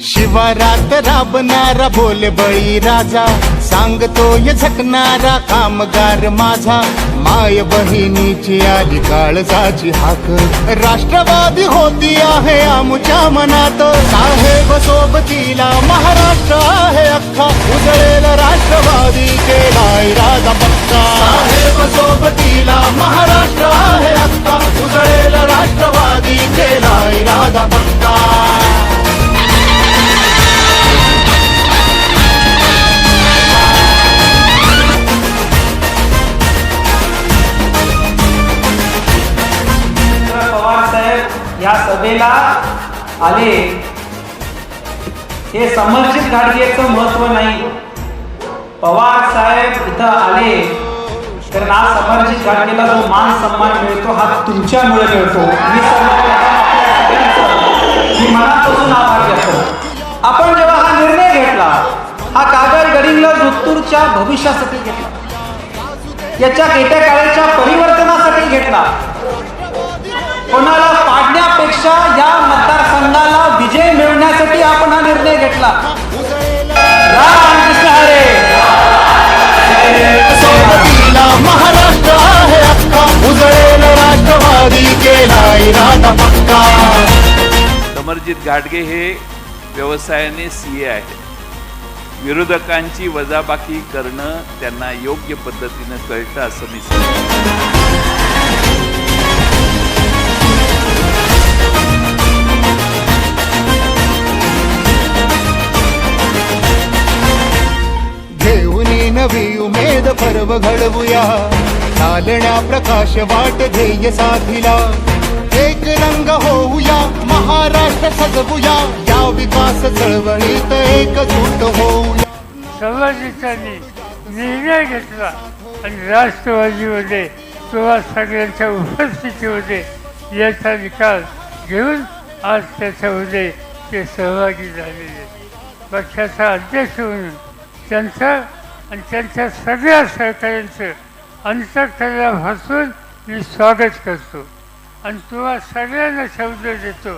शिवारात राबणारा बोल बळी राजा. सांगतोय झकणारा कामगार माझा. माय बहिणीची आली काळजाची हाक. राष्ट्रवादी होती आहे आमच्या मनात. साहेब सोबतीला महाराष्ट्र आहे अख्खा. उजळेल राष्ट्रवादी केला इरादा पक्का. साहेब सोबतीला महाराष्ट्र या सभेला आले. हे समर्जित गाडगेचं महत्त्व नाही. पवार साहेब इथं आले. तर आज समर्जित गाडगेला जो मान सन्मान मिळतो हा तुमच्यामुळे मिळतो. मी मी मनापासून आभार घेतो आपण जेव्हा हा निर्णय घेतला हा कागद गडिंगला जोतूरच्या भविष्यासाठी घेतला. याच्या येत्या काळाच्या परिवर्तनासाठी घेतला. कोणाला पाडण्यापेक्षा या मतदारसंघाला विजय मिळवण्यासाठी आपण हा निर्णय घेतला. महाराष्ट्र आहे अख्खा. उजळेल राष्ट्रवादी केला इरादा पक्का. समरजित घाटगे हे व्यवसायाने सी ए आहेत. विरोधकांची वजाबाकी करणं त्यांना योग्य पद्धतीनं कळतं असं मी सांगतो. उमेद घडवूया. चालण्या प्रकाश वाट ध्येय साधिला. एक रंग होऊया महाराष्ट्र सजवूया. या विकास चळवळीत एकजूट होऊया. समाजाने निर्णय घेतला आणि राष्ट्रवादीमध्ये किंवा सगळ्यांच्या उपस्थितीमध्ये याचा निकाल घेऊन आज त्याच्यामध्ये ते सहभागी झालेले पक्षाचा अध्यक्ष म्हणून त्यांचं आणि त्यांच्या सगळ्या सहकाऱ्यांचं अंतकरणापासून मी स्वागत करतो. आणि तुम्हा सगळ्यांना शब्द देतो.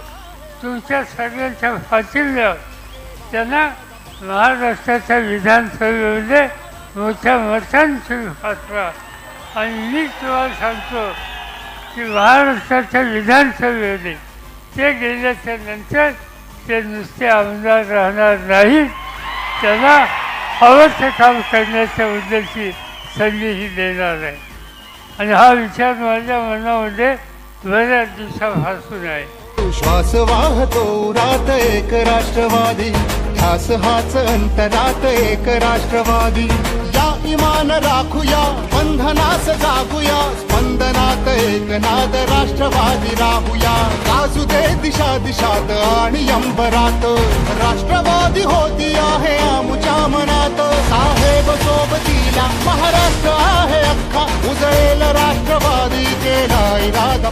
तुमच्या सगळ्यांच्या पाठिंब्यावर त्यांना महाराष्ट्राच्या विधानसभेमध्ये मोठ्या मतांची पाठवा आणि मी तुम्हाला सांगतो की महाराष्ट्राच्या विधानसभेमध्ये ते गेल्याच्यानंतर ते नुसते आमदार राहणार नाहीत. त्यांना हवं ते काम करण्याच्या उद्देशी संधीही देणार आहे. आणि हा विचार माझ्या मनामध्ये बऱ्याच दिवसापासून आहे. श्वास वाहतो रात एक राष्ट्रवादी. ध्यास हाच अंतरात एक राष्ट्रवादी. इमान राखूया बंधनास जागूया स्पंदनात एकनाद राष्ट्रवादी राहूया. गाजू दे दिशा दिशात आणि अंबरात. राष्ट्रवादी होती आहे आमच्या मनात. साहेब सोबतीला महाराष्ट्र आहे अख्खा. उजळेल राष्ट्रवादी केला इरादा